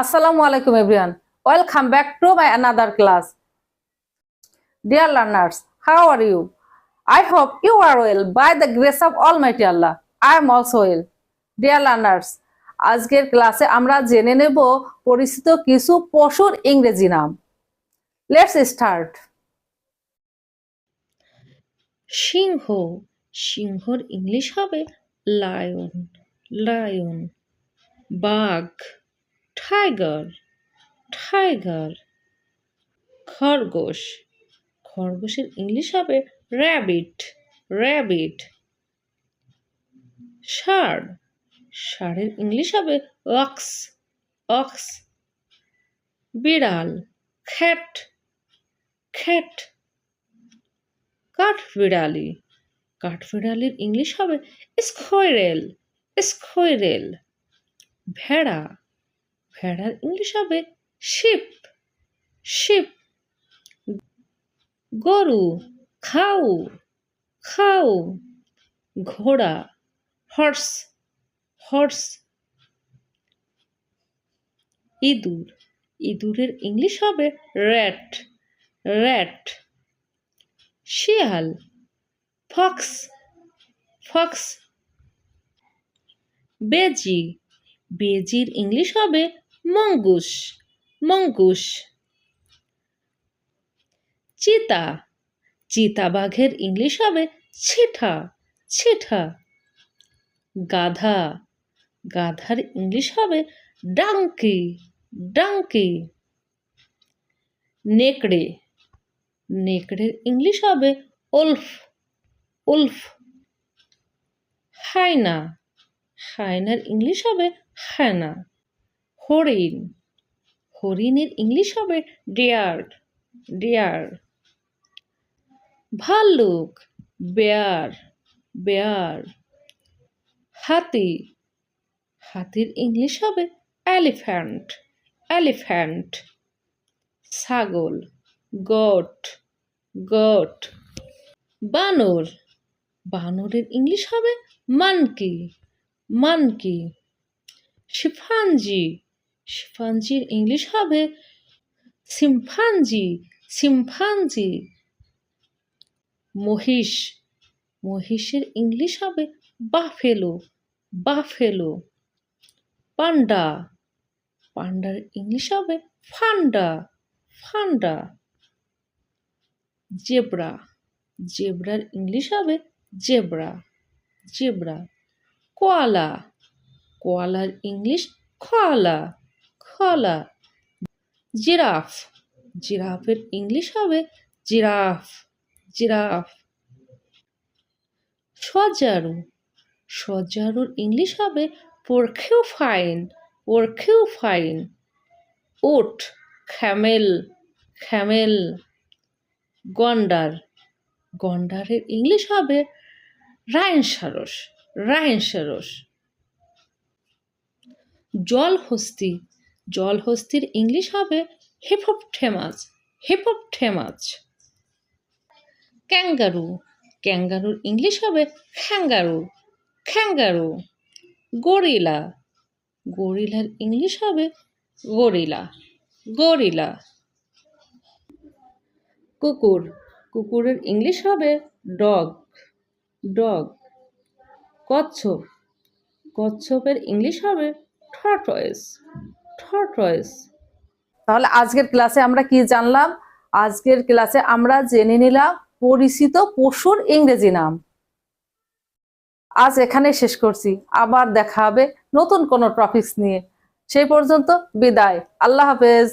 আসসালামু আলাইকুম everyone welcome back to my another class dear learners how are you I hope you are well by the grace of almighty Allah I am also well dear learners আজকের ক্লাসে আমরা জেনে নেব পরিচিত কিছু পশুর ইংরেজি নাম। লেটস স্টার্ট সিংহ। সিংহর ইংলিশ হবে লায়ন লায়ন বাঘ। টাইগার টাইগার খরগোশ, খরগোশের ইংলিশ হবে র্যাবিট র্যাবিট ষাঁড়, ষাঁড়ের ইংলিশ হবে অক্স অক্স বিড়াল খ্যাট খ্যাট কাঠবিড়ালি, কাঠবিড়ালির ইংলিশ হবে স্কোয়ারেল স্কোয়ারেল ভেড়া ভেড়ার ইংলিশ হবে শিপ শিপ গরু খাও খাও ঘোড়া হর্স হর্স ইঁদুর, ইঁদুরের ইংলিশ হবে র্যাট র্যাট শিয়াল ফক্স ফক্স বেজি, বেজির ইংলিশ হবে মঙ্গুস মঙ্গুস চিতা চিতাবাঘের ইংলিশ হবে ছিঠা ছিঠা। গাধা. গাধার ইংলিশ হবে ডাঙ্কি ডাঙ্কি নেকড়ে। নেকড়ের ইংলিশ হবে উলফ উলফ। হায়না। হায়নার ইংলিশ হবে হ্যানা। হরিণ। হরিণের ইংলিশ হবে ডেয়ার ডেয়ার। ভাল্লুক, বেয়ার বেয়ার। হাতি, হাতির ইংলিশ হবে এলিফ্যান্ট এলিফ্যান্ট। ছাগল, গোট গোট। বানর, বানরের ইংলিশ হবে মানকি মানকি। শিফানজি শিফানজির ইংলিশ হবে সিম্ফানজি সিম্ফানজি। মহিষ, মহিষের ইংলিশ হবে বাফেলো বাফেলো। পান্ডা, পান্ডার ইংলিশ হবে ফান্ডা ফান্ডা। জেব্রা, জেব্রার ইংলিশ হবে জেব্রা জেব্রা। কোয়ালা, কোয়ালার ইংলিশ খোয়ালা। Koala giraffe. জিরাফের ইংলিশ হবে জিরাফ। জিরাফ। সজারু। সজারুর ইংলিশ হবে পোরখেও ফাইন পোরখেও ফাইন উট, খ্যামেল খ্যামেল। গন্ডার। গন্ডারের ইংলিশ হবে রাইনসারস রাইনসারস। জলহস্তি। জলহস্তির ইংলিশ হবে হিপোপটেমাস হিপোপটেমাস। ক্যাঙ্গারু, ক্যাঙ্গারুর ইংলিশ হবে খ্যাঙ্গারু খ্যাঙ্গারু। গরিলা, গরিলার ইংলিশ হবে গরিলা গরিলা। কুকুর, কুকুরের ইংলিশ হবে ডগ ডগ। কচ্ছপ, কচ্ছপের ইংলিশ হবে টর্টয়েস। তাহলে আজকের ক্লাসে আমরা কি জানলাম? আজকের ক্লাসে আমরা জেনে নিলাম পরিচিত পশুর ইংরেজি নাম। আজ এখানে শেষ করছি। আবার দেখা হবে নতুন কোনো টপিকস নিয়ে। সেই পর্যন্ত বিদায়। আল্লাহ হাফেজ।